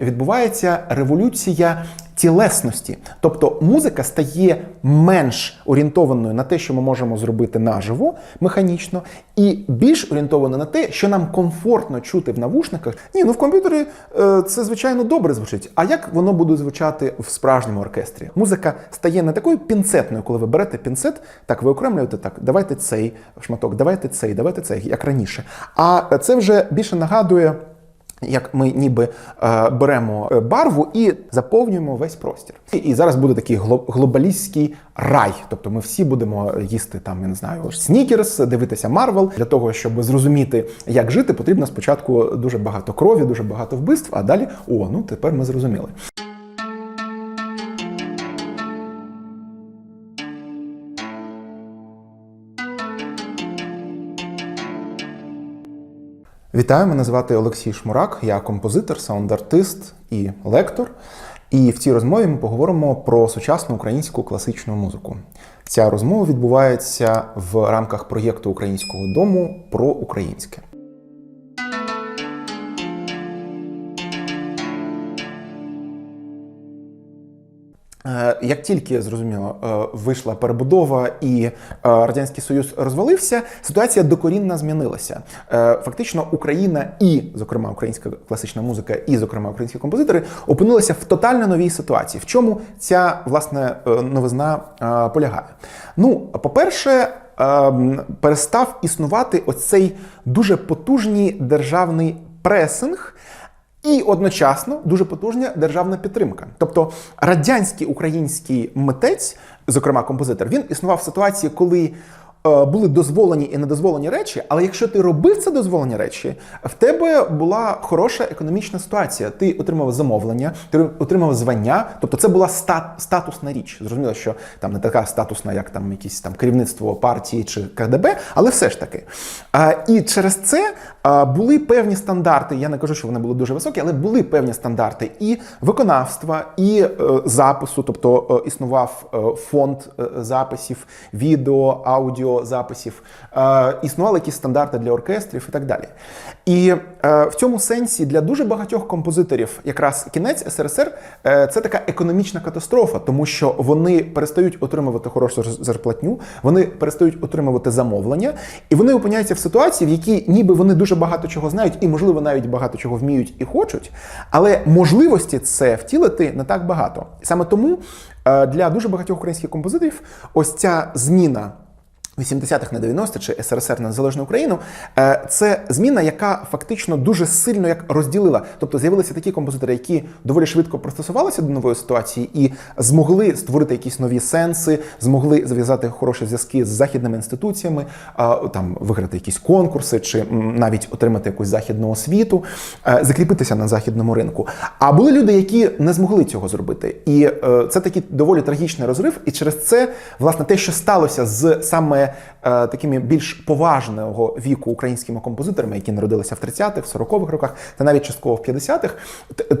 Відбувається революція тілесності, тобто музика стає менш орієнтованою на те, що ми можемо зробити наживо механічно, і більш орієнтованою на те, що нам комфортно чути в навушниках. Ні, ну в комп'ютері е, це звичайно добре звучить. А як воно буде звучати в справжньому оркестрі? Музика стає не такою пінцетною, коли ви берете пінцет, так ви окремлюєте так, давайте цей шматок, давайте цей, давайте цей, як раніше. А це вже більше нагадує. Як ми ніби е, беремо е, барву і заповнюємо весь простір. І, і зараз буде такий гло- глобалістський рай. Тобто ми всі будемо їсти там, я не знаю, снікерс, дивитися Марвел. Для того, щоб зрозуміти, як жити, потрібно спочатку дуже багато крові, дуже багато вбивств, а далі о, ну тепер ми зрозуміли. Вітаю, мене звати Олексій Шмурак, я композитор, саунд-артист і лектор. І в цій розмові ми поговоримо про сучасну українську класичну музику. Ця розмова відбувається в рамках проєкту Українського дому про українське. Як тільки зрозуміло, е, вийшла перебудова і е, радянський союз розвалився, ситуація докорінно змінилася. Е, Фактично, Україна і, зокрема, українська класична музика, і, зокрема, українські композитори опинилися в тотально новій ситуації. В чому ця власне е, новизна е, полягає? Ну, по-перше, перестав існувати оцей дуже потужний державний пресинг. І одночасно дуже потужна державна підтримка. Тобто радянський український митець, зокрема композитор, він існував в ситуації, коли були дозволені і недозволені речі, але якщо ти робив це дозволені речі, в тебе була хороша економічна ситуація. Ти отримав замовлення, ти отримав звання, тобто це була стат, статусна річ. Зрозуміло, що там не така статусна, як там якісь там керівництво партії чи КДБ, але все ж таки. А, і через це а, були певні стандарти. Я не кажу, що вони були дуже високі, але були певні стандарти і виконавства, і е, запису, тобто е, існував е, фонд е, записів, відео, аудіо записів, е, існували якісь стандарти для оркестрів і так далі. І е, в цьому сенсі для дуже багатьох композиторів, якраз кінець СРСР, е, це така економічна катастрофа, тому що вони перестають отримувати хорошу зарплатню, вони перестають отримувати замовлення, і вони опиняються в ситуації, в якій ніби вони дуже багато чого знають, і можливо навіть багато чого вміють і хочуть, але можливості це втілити не так багато. Саме тому для дуже багатьох українських композиторів ось ця зміна. 80-х на 90 чи СРСР на незалежну Україну е, це зміна, яка фактично дуже сильно як розділила. Тобто з'явилися такі композитори, які доволі швидко пристосувалися до нової ситуації і змогли створити якісь нові сенси, змогли зав'язати хороші зв'язки з західними інституціями, там виграти якісь конкурси, чи навіть отримати якусь західну освіту, е, закріпитися на західному ринку. А були люди, які не змогли цього зробити, і е, це такий доволі трагічний розрив. І через це, власне, те, що сталося з саме е, такими більш поважного віку українськими композиторами, які народилися в 30-х, 40-х роках, та навіть частково в 50-х,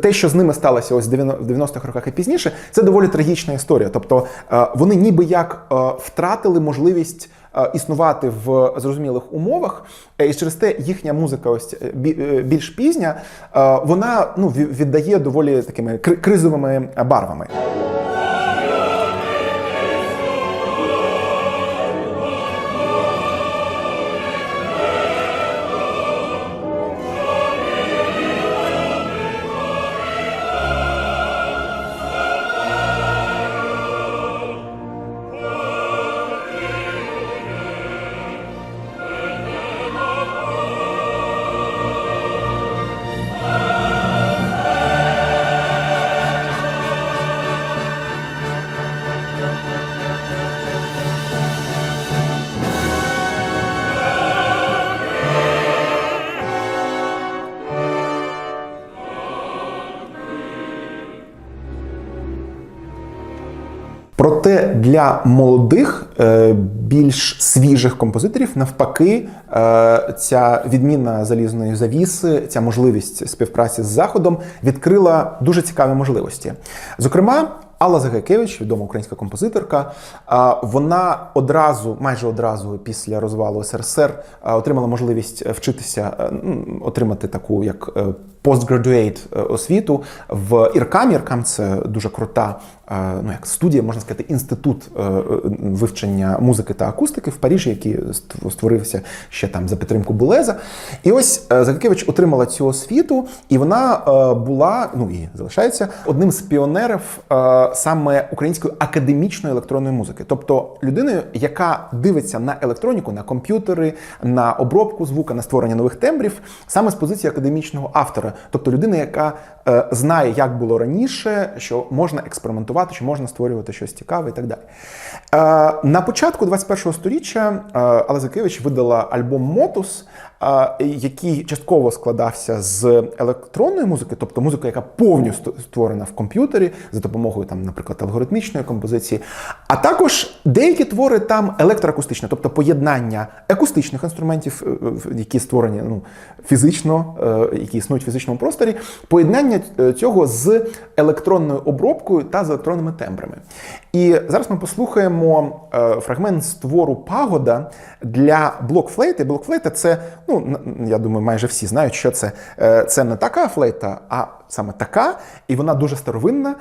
те, що з ними сталося ось в 90-х роках і пізніше, це доволі трагічна історія. Тобто е, вони ніби як е, втратили можливість. е, Існувати в зрозумілих умовах, е, і через те їхня музика, ось е, бі- більш пізня, вона ну віддає доволі такими кри- кризовими барвами. Проте для молодих, е, більш свіжих композиторів, навпаки, е, ця відміна залізної завіси, ця можливість співпраці з заходом відкрила дуже цікаві можливості. Зокрема, Алла Загайкевич, відома українська композиторка, вона одразу, майже одразу після розвалу СРСР, отримала можливість вчитися, е, отримати таку як е, постградуейт е, освіту в Іркамі. Іркам це дуже крута е, ну, як студія, можна сказати, інститут е, вивчення музики та акустики в Парижі, який ст- створився ще там за підтримку Булеза. І ось Закакевич отримала цю освіту, і вона була, ну і залишається одним з піонерів саме української академічної електронної музики, тобто людиною, яка дивиться на електроніку, на комп'ютери, на обробку звука, на створення нових тембрів, саме з позиції академічного автора, тобто людина, яка е, знає, як було раніше, що можна експериментувати, що можна створювати щось цікаве і так далі. Е, на початку 21-го сторіччя е, Алла Закевич видала альбом Мотус, е, який частково складався з електронної музики, тобто музика, яка повністю створена в комп'ютері за допомогою, там, наприклад, алгоритмічної композиції, а також деякі твори там електроакустичні, тобто поєднання акустичних інструментів, е, які створені ну, фізично, е, які існують в фізичному просторі, поєднання е, цього з електронною обробкою та з електронними тембрами. І зараз ми послухаємо е, фрагмент з твору Пагода для блокфлейти. Блокфлейта це, ну я думаю, майже всі знають, що це. Е, Це не така флейта, а саме така, і вона дуже старовинна.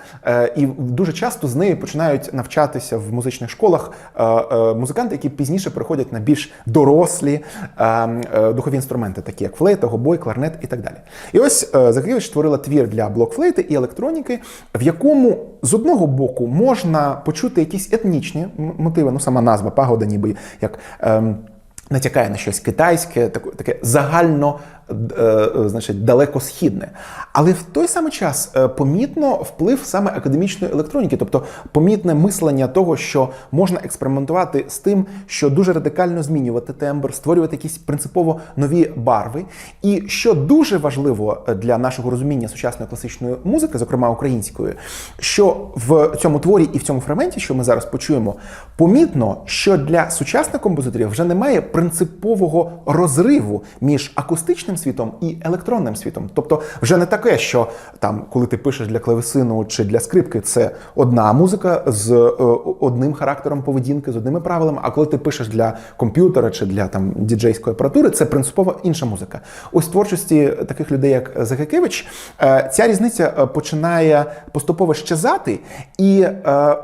І дуже часто з нею починають навчатися в музичних школах музиканти, які пізніше переходять на більш дорослі е, е, духові інструменти, такі як флейта, гобой, кларнет і так далі. І ось е, Закрівич створила твір для блокфлейти і електроніки, в якому з одного боку можна почути якісь етнічні мотиви, ну сама назва пагода, ніби як. ем, Натякає на щось китайське, таке, загально значить, далекосхідне. Але в той самий час е, помітно вплив саме академічної електроніки, тобто помітне мислення того, що можна експериментувати з тим, що дуже радикально змінювати тембр, створювати якісь принципово нові барви. І що дуже важливо для нашого розуміння сучасної класичної музики, зокрема української, що в цьому творі і в цьому фрагменті, що ми зараз почуємо, помітно, що для сучасних композиторів вже немає принципового розриву між акустичним світом і електронним світом. Тобто, вже не таке, що там, коли ти пишеш для клавесину чи для скрипки, це одна музика з е, одним характером поведінки, з одними правилами. А коли ти пишеш для комп'ютера чи для там діджейської апаратури, це принципово інша музика. Ось творчості таких людей, як Загакевич, е, ця різниця е, починає поступово щезати, і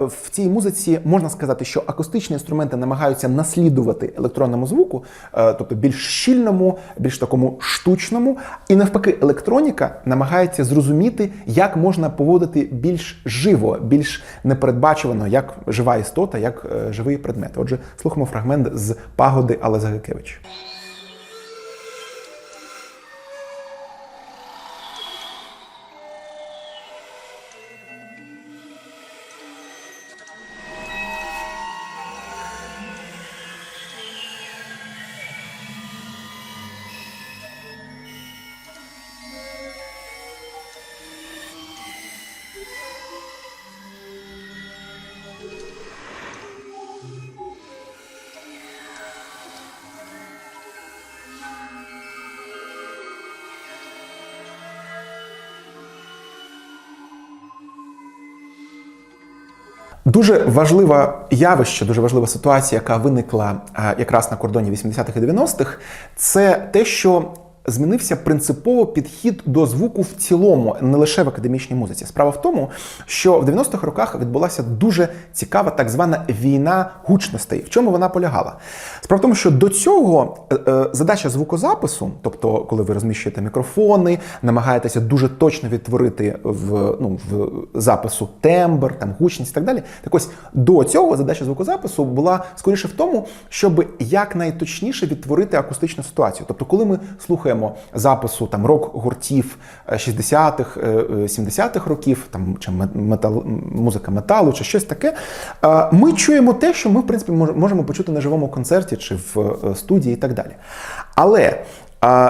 в цій музиці можна сказати, що акустичні інструменти намагаються наслідувати електронному звуку, тобто більш щільному, більш такому штучному, і навпаки, електроніка намагається зрозуміти, як можна поводити більш живо, більш непередбачувано, як жива істота, як е, живий предмет. Отже, слухаємо фрагмент з пагоди Алеза Загакевич. Дуже важливе явище, дуже важлива ситуація, яка виникла е, якраз на кордоні 80-х і 90-х, це те, що змінився принципово підхід до звуку в цілому, не лише в академічній музиці. Справа в тому, що в 90-х роках відбулася дуже цікава так звана війна гучностей. В чому вона полягала? Справа в тому, що до цього е, е, задача звукозапису, тобто, коли ви розміщуєте мікрофони, намагаєтеся дуже точно відтворити в, ну, в запису тембр, там гучність і так далі. Так ось до цього задача звукозапису була скоріше в тому, щоб якнайточніше відтворити акустичну ситуацію. Тобто, коли ми слухаємо запису там рок-гуртів е, 60-х, е, е, 70-х років, там чи метал, музика металу, чи щось таке, ми чуємо те, що ми в принципі можемо почути на живому концерті чи в е, студії і так далі. Але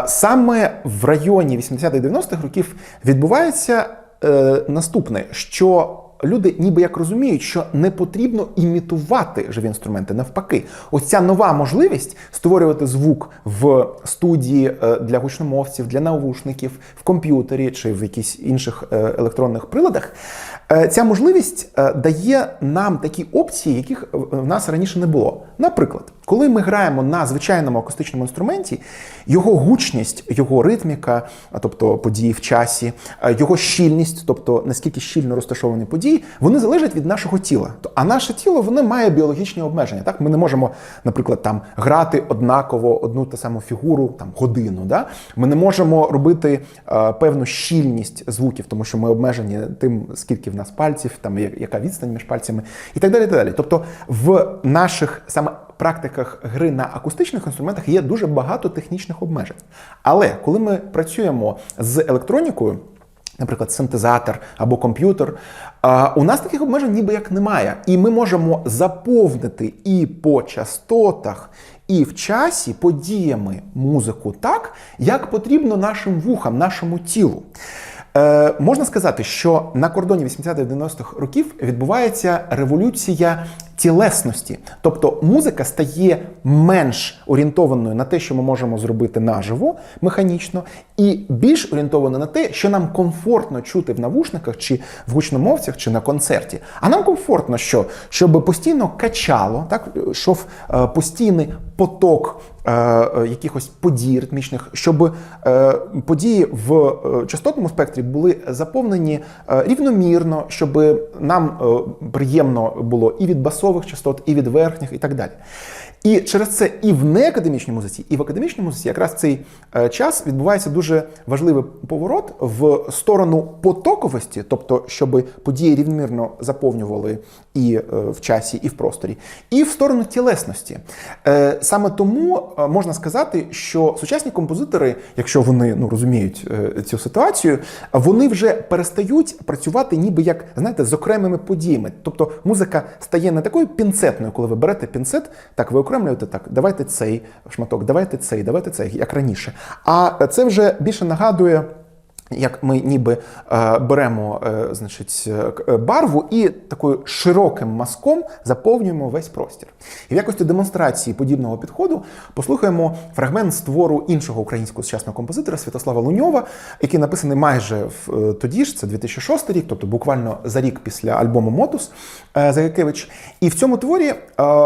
саме в районі 80-х 90-х років відбувається е, наступне, що люди ніби як розуміють, що не потрібно імітувати живі інструменти. Навпаки, ось ця нова можливість створювати звук в студії е, для гучномовців, для навушників, в комп'ютері чи в якихось інших е, електронних приладах. Е, Ця можливість е, дає нам такі опції, яких в нас раніше не було. Наприклад, коли ми граємо на звичайному акустичному інструменті, його гучність, його ритміка, тобто події в часі, е, його щільність, тобто наскільки щільно розташовані події, вони залежать від нашого тіла. А наше тіло воно має біологічні обмеження. Так, ми не можемо, наприклад, там грати однаково одну та саму фігуру там годину. Да? Ми не можемо робити е, певну щільність звуків, тому що ми обмежені тим, скільки в нас пальців, там яка відстань між пальцями, і так далі. І так далі. Тобто, в наших саме практиках гри на акустичних інструментах є дуже багато технічних обмежень. Але коли ми працюємо з електронікою, Наприклад, синтезатор або комп'ютер. У нас таких обмежень ніби як немає. І ми можемо заповнити і по частотах, і в часі подіями музику так, як потрібно нашим вухам, нашому тілу. Е, Можна сказати, що на кордоні 80-х-90-х років відбувається революція тілесності. Тобто музика стає менш орієнтованою на те, що ми можемо зробити наживо, механічно, і більш орієнтованою на те, що нам комфортно чути в навушниках, чи в гучномовцях, чи на концерті. А нам комфортно, що щоб постійно качало, так йшов е, постійний поток. Е, е, якихось подій ритмічних, щоб події в частотному спектрі були заповнені рівномірно, щоб нам приємно було і від посадкових частот, і від верхніх, і так далі. І через це і в неакадемічній музиці, і в академічній музиці якраз цей е, час відбувається дуже важливий поворот в сторону потоковості, тобто, щоб події рівномірно заповнювали і е, в часі, і в просторі, і в сторону тілесності. Е, саме тому можна сказати, що сучасні композитори, якщо вони ну розуміють цю ситуацію, вони вже перестають працювати, ніби як знаєте, з окремими подіями. Тобто музика стає не такою пінцетною, коли ви берете пінцет, так ви відокремлювати так, давайте цей шматок, давайте цей, давайте цей, як раніше. А це вже більше нагадує. Як ми ніби е, беремо е, значить, е, барву і такою широким мазком заповнюємо весь простір. І в якості демонстрації подібного підходу послухаємо фрагмент з твору іншого українського сучасного композитора Святослава Луньова, який написаний майже в тоді ж, це 2006 рік, тобто буквально за рік після альбому Мотус Загакевич. І в цьому творі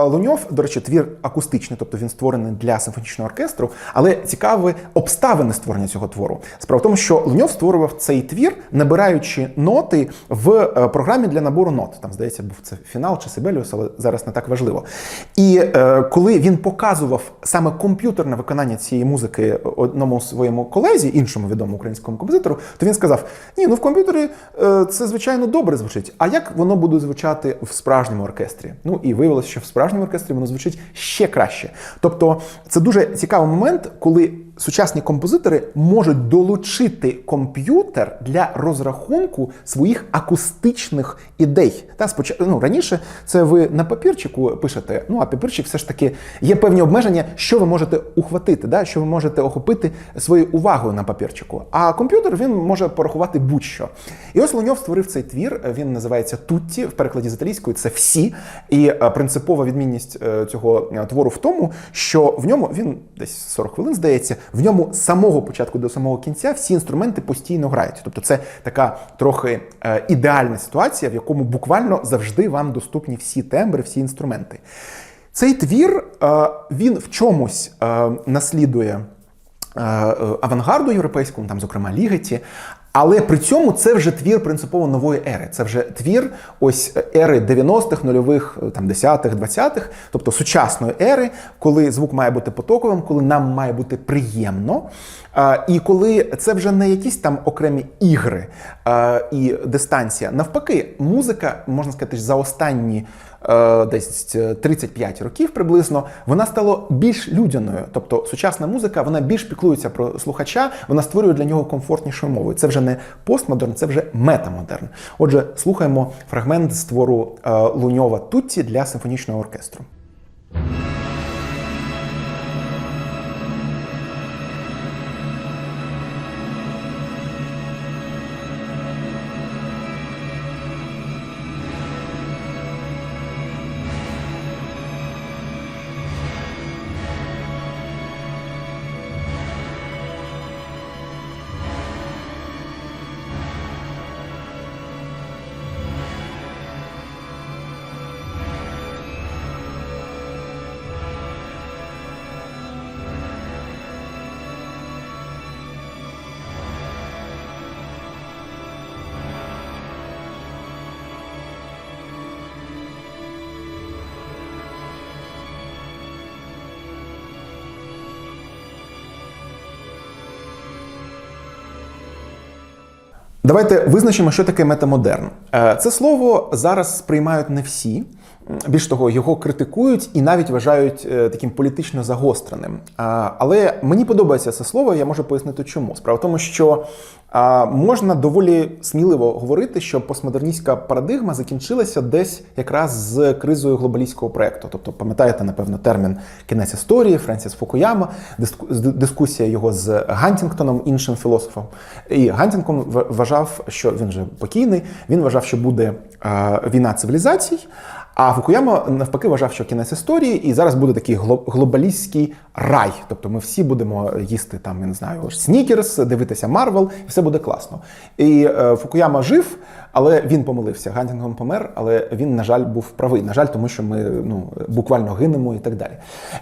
Луньов, до речі, твір акустичний, тобто він створений для симфонічного оркестру, але цікаві обставини створення цього твору. Справа в тому, що Луньов створював цей твір, набираючи ноти в е, програмі для набору нот. Там, здається, був це фінал чи Сибеліус, але зараз не так важливо. І е, коли він показував саме комп'ютерне виконання цієї музики одному своєму колезі, іншому відомому українському композитору, то він сказав: Ні, ну в комп'ютері е, це звичайно добре звучить. А як воно буде звучати в справжньому оркестрі? Ну і виявилося, що в справжньому оркестрі воно звучить ще краще. Тобто, це дуже цікавий момент, коли сучасні композитори можуть долучити комп'ютер для розрахунку своїх акустичних ідей. Та ну, раніше це ви на папірчику пишете. Ну а папірчик все ж таки є певні обмеження, що ви можете ухватити, да, що ви можете охопити своєю увагою на папірчику. А комп'ютер він може порахувати будь-що. І ось Луньов створив цей твір. Він називається Тутті в перекладі з італійської це всі. І е, принципова відмінність е, цього е, твору в тому, що в ньому він десь 40 хвилин здається. В ньому з самого початку до самого кінця всі інструменти постійно грають. Тобто, це така трохи е, ідеальна ситуація, в якому буквально завжди вам доступні всі тембри, всі інструменти. Цей твір е, він в чомусь е, наслідує. Авангарду європейському, там, зокрема, Лігеті, але при цьому це вже твір принципово нової ери. Це вже твір ось ери 90-х, нульових, там 10-х, 20-х, тобто сучасної ери, коли звук має бути потоковим, коли нам має бути приємно. І коли це вже не якісь там окремі ігри і дистанція. Навпаки, музика, можна сказати, за останні Е, десь 35 років приблизно, вона стала більш людяною. Тобто сучасна музика вона більш піклується про слухача, вона створює для нього комфортнішу мову. Це вже не постмодерн, це вже метамодерн. Отже, слухаємо фрагмент з твору е, Луньова Тутті для симфонічного оркестру. Давайте визначимо, що таке метамодерн. Е, Це слово зараз сприймають не всі. Більш того, його критикують і навіть вважають е, таким політично загостреним. Але мені подобається це слово, я можу пояснити, чому. Справа в тому, що можна доволі сміливо говорити, що постмодерністська парадигма закінчилася десь якраз з кризою глобалістського проекту. Тобто, пам'ятаєте, напевно, термін кінець історії, Френсіс Фукуяма, дискусія його з Гантінгтоном, іншим філософом. І Гантінгтон вважав, що він вже покійний. Він вважав, що буде війна цивілізацій. А Фукуяма навпаки вважав, що кінець історії, і зараз буде такий гло- глобалістський рай. Тобто ми всі будемо їсти там, я не знаю, снікерс, дивитися Марвел, і все буде класно. І е, Фукуяма жив, але він помилився. Гантінгтон помер, але він, на жаль, був правий. На жаль, тому що ми ну, буквально гинемо і так далі.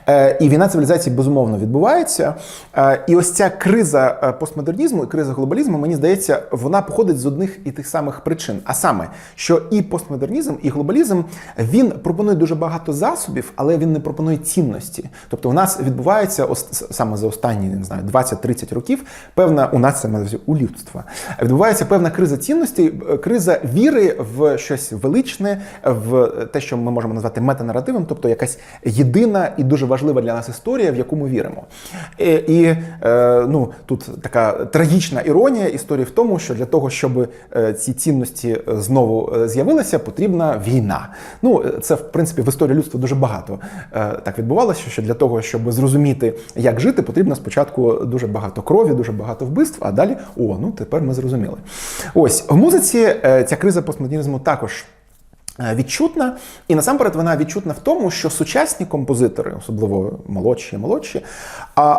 Е, і війна цивілізації безумовно відбувається. Е, і ось ця криза е, постмодернізму і криза глобалізму, мені здається, вона походить з одних і тих самих причин. А саме, що і постмодернізм, і глобалізм він пропонує дуже багато засобів, але він не пропонує цінності. Тобто, у нас відбувається ос- саме за останні не знаю 20-30 років. Певна у нас саме у людства відбувається певна криза цінностей, е, криза віри в щось величне, в те, що ми можемо назвати метанаративом, тобто якась єдина і дуже важлива для нас історія, в яку ми віримо. І, і е, ну тут така трагічна іронія історії в тому, що для того, щоб е, ці цінності е, знову е, з'явилися, потрібна війна. Ну е, це в принципі в історії людства дуже багато е, так відбувалося. Що для того, щоб зрозуміти, як жити, потрібно спочатку дуже багато крові, дуже багато вбивств, а далі о, ну тепер ми зрозуміли. Ось в музиці е, ця криза постмодернізму також. е, Відчутна, і насамперед вона відчутна в тому, що сучасні композитори, особливо молодші і молодші,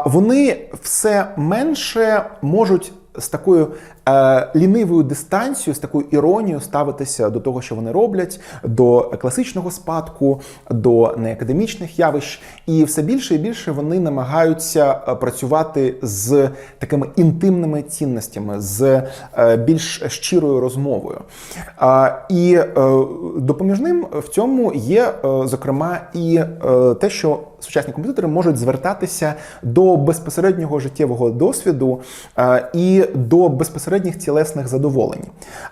вони все менше можуть з такою е, лінивою дистанцією, з такою іронією ставитися до того, що вони роблять, до класичного спадку, до неакадемічних явищ, і все більше і більше вони намагаються е, працювати з такими інтимними цінностями, з е, більш щирою розмовою. А, І е, допоміжним в цьому є, е, зокрема, і е, те, що сучасні композитори можуть звертатися до безпосереднього життєвого досвіду е, і до безпосередніх тілесних задоволень.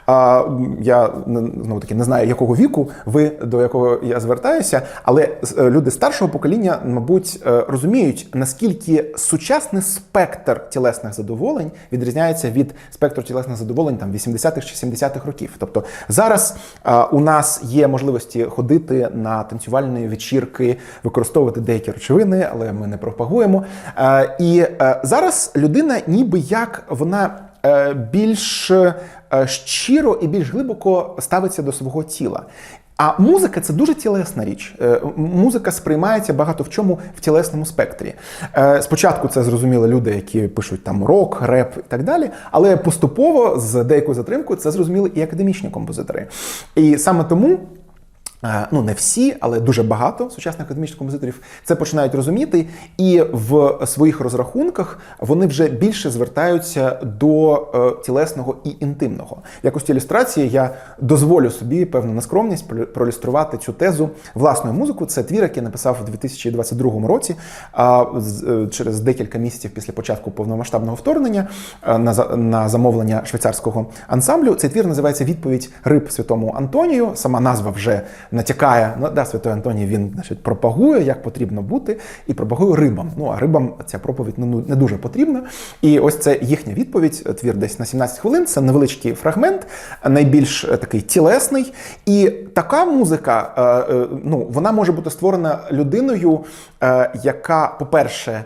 А, Я знову таки не знаю, якого віку ви до якого я звертаюся, але е, люди старшого покоління, мабуть, е, розуміють, наскільки сучасний спектр тілесних задоволень відрізняється від спектру тілесних задоволень там 80-х чи 70-х років. Тобто зараз у нас є можливості ходити на танцювальні вечірки, використовувати деякі речовини, але ми не пропагуємо. Е, І зараз людина, ніби як вона більш е, щиро і більш глибоко ставиться до свого тіла. А музика це дуже тілесна річ. Е, Музика сприймається багато в чому в тілесному спектрі. Е, Спочатку це зрозуміли люди, які пишуть там рок, реп і так далі. Але поступово з деякою затримкою це зрозуміли і академічні композитори. І саме тому. Е, Ну, не всі, але дуже багато сучасних академічних композиторів це починають розуміти, і в своїх розрахунках вони вже більше звертаються до е, тілесного і інтимного. В якості ілюстрації я дозволю собі певну нескромність про- проілюструвати цю тезу власною музику. Це твір, який я написав у 2022 році, а е, через декілька місяців після початку повномасштабного вторгнення на замовлення швейцарського ансамблю. Цей твір називається Відповідь риб святому Антонію. Сама назва вже натякає. Ну да, святой Антоній він значить пропагує, як потрібно бути, і пропагує рибам. Ну а рибам ця проповідь ну, не дуже потрібна. І ось це їхня відповідь. Твір десь на 17 хвилин. Це невеличкий фрагмент, найбільш е, такий тілесний. І така музика, е, е, ну вона може бути створена людиною, яка, по-перше,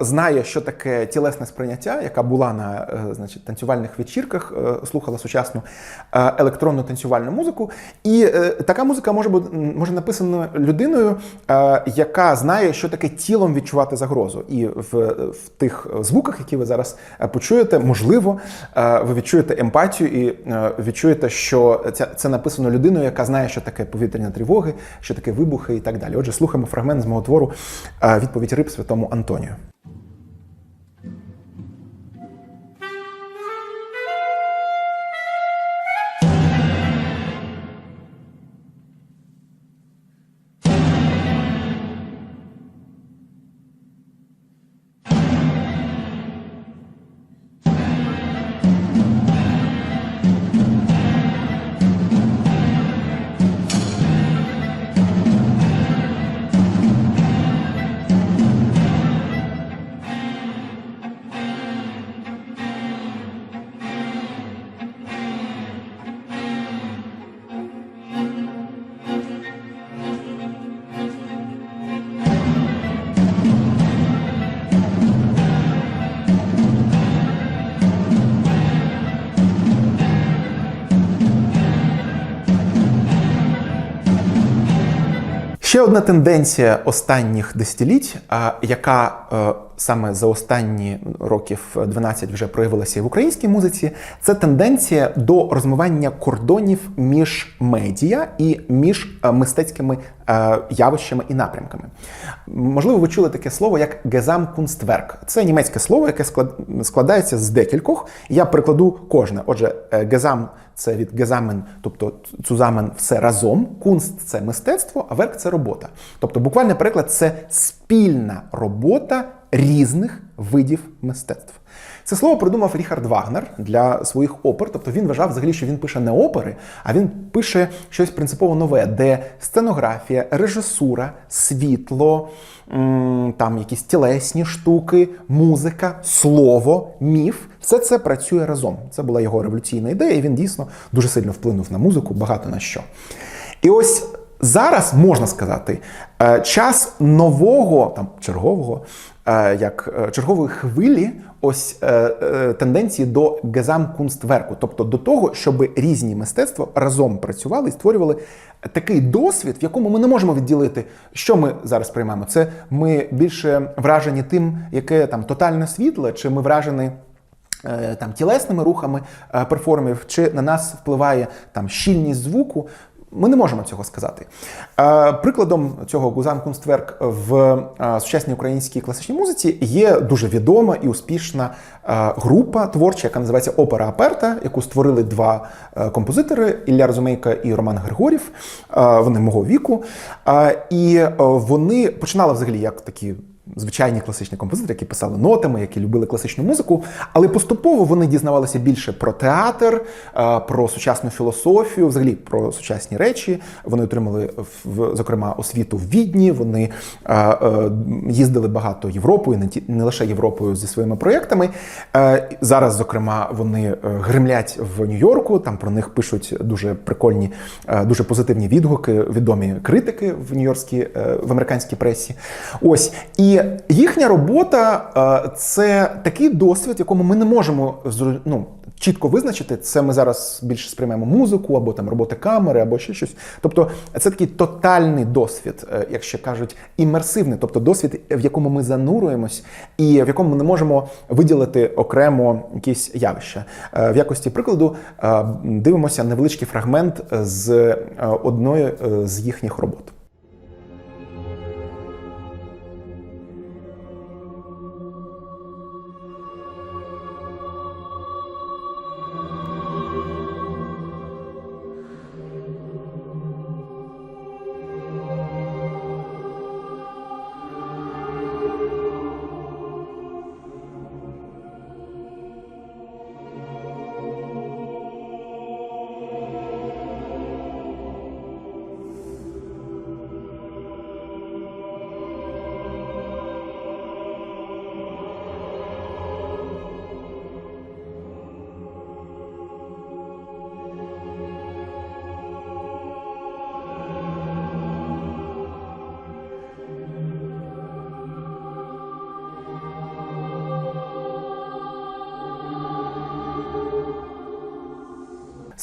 знає, що таке тілесне сприйняття, яка була на е, значить, танцювальних вечірках, е, слухала сучасну е, електронну танцювальну музику. І е, така музика може бути може написана людиною, е, яка знає, що таке тілом відчувати загрозу. І в, в тих звуках, які ви зараз е, почуєте, можливо, е, ви відчуєте емпатію і е, відчуєте, що це, це написано людиною, яка знає, що таке повітряні тривоги, що таке вибухи і так далі. Отже, слухаємо фрагмент з мого твору е, відповідь риб святому Антонію. Ще одна тенденція останніх десятиліть, яка е, саме за останні років 12 вже проявилася і в українській музиці, це тенденція до розмивання кордонів між медіа і між е, мистецькими е, явищами і напрямками. Можливо, ви чули таке слово як Gesamtkunstwerk. Це німецьке слово, яке склад- складається з декількох. Я перекладу кожне. Отже, е, Gesam – це від Gesamen, тобто цузамен все разом. Кунст це мистецтво, а верк це робота. Тобто, буквальний переклад це спільна робота різних видів мистецтв. Це слово придумав Ріхард Вагнер для своїх опер. Тобто він вважав взагалі, що він пише не опери, а він пише щось принципово нове, де сценографія, режисура, світло, там якісь тілесні штуки, музика, слово, міф все це працює разом. Це була його революційна ідея, і він дійсно дуже сильно вплинув на музику, багато на що. І ось зараз можна сказати, е, час нового там чергового, е, як е, чергової хвилі, ось тенденції до Gesamtkunstwerku, тобто до того, щоб різні мистецтва разом працювали і створювали такий досвід, в якому ми не можемо відділити, що ми зараз приймаємо. Це ми більше вражені тим, яке там тотальне світло, чи ми вражені там тілесними рухами перформерів, чи на нас впливає там щільність звуку. Ми не можемо цього сказати. Е, Прикладом цього Гузан Кунстверк в е, сучасній українській класичній музиці є дуже відома і успішна е, група творча, яка називається Опера Аперта, яку створили два композитори Ілля Розумейка і Роман Григорів. Вони мого віку. І вони починали взагалі як такі звичайні класичні композитори, які писали нотами, які любили класичну музику, але поступово вони дізнавалися більше про театр, е, про сучасну філософію, взагалі про сучасні речі. Вони отримали зокрема освіту в Відні. Вони е, е, їздили багато Європою, не лише Європою зі своїми проєктами. Зараз, зокрема, вони гремлять в Нью-Йорку. Там про них пишуть дуже прикольні, дуже позитивні відгуки, відомі критики в нью-йоркській, в американській пресі. Ось і їхня робота е, це такий досвід, якому ми не можемо ну, чітко визначити. Це ми зараз більше сприймемо музику або там роботи камери, або ще щось. Тобто, це такий тотальний досвід, е, як ще кажуть, імерсивний, тобто досвід, в якому ми занурюємось, і в якому ми не можемо виділити окремо якісь явища. Е, В якості прикладу дивимося невеличкий фрагмент з одної з їхніх робот.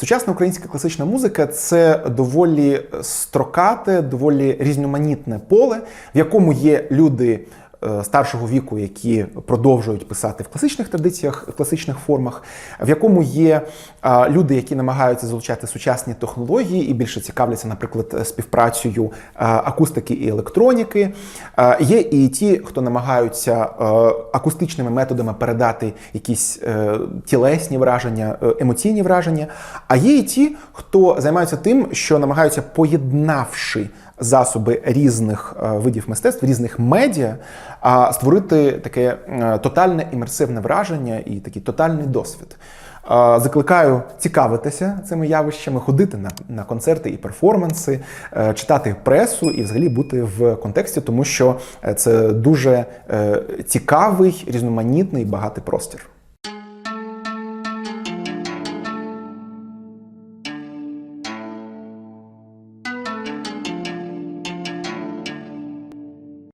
Сучасна українська класична музика це доволі строкате, доволі різноманітне поле, в якому є люди старшого віку, які продовжують писати в класичних традиціях, в класичних формах, в якому є е, люди, які намагаються залучати сучасні технології і більше цікавляться, наприклад, співпрацею е, акустики і електроніки. Е, Є і ті, хто намагаються е, акустичними методами передати якісь е, тілесні враження, е, емоційні враження. А є і ті, хто займаються тим, що намагаються поєднавши засоби різних е, видів мистецтв, різних медіа, а створити таке е, тотальне імерсивне враження і такий тотальний досвід. Е, Закликаю цікавитися цими явищами, ходити на, на концерти і перформанси, читати пресу і взагалі бути в контексті, тому що це дуже цікавий, різноманітний, багатий простір.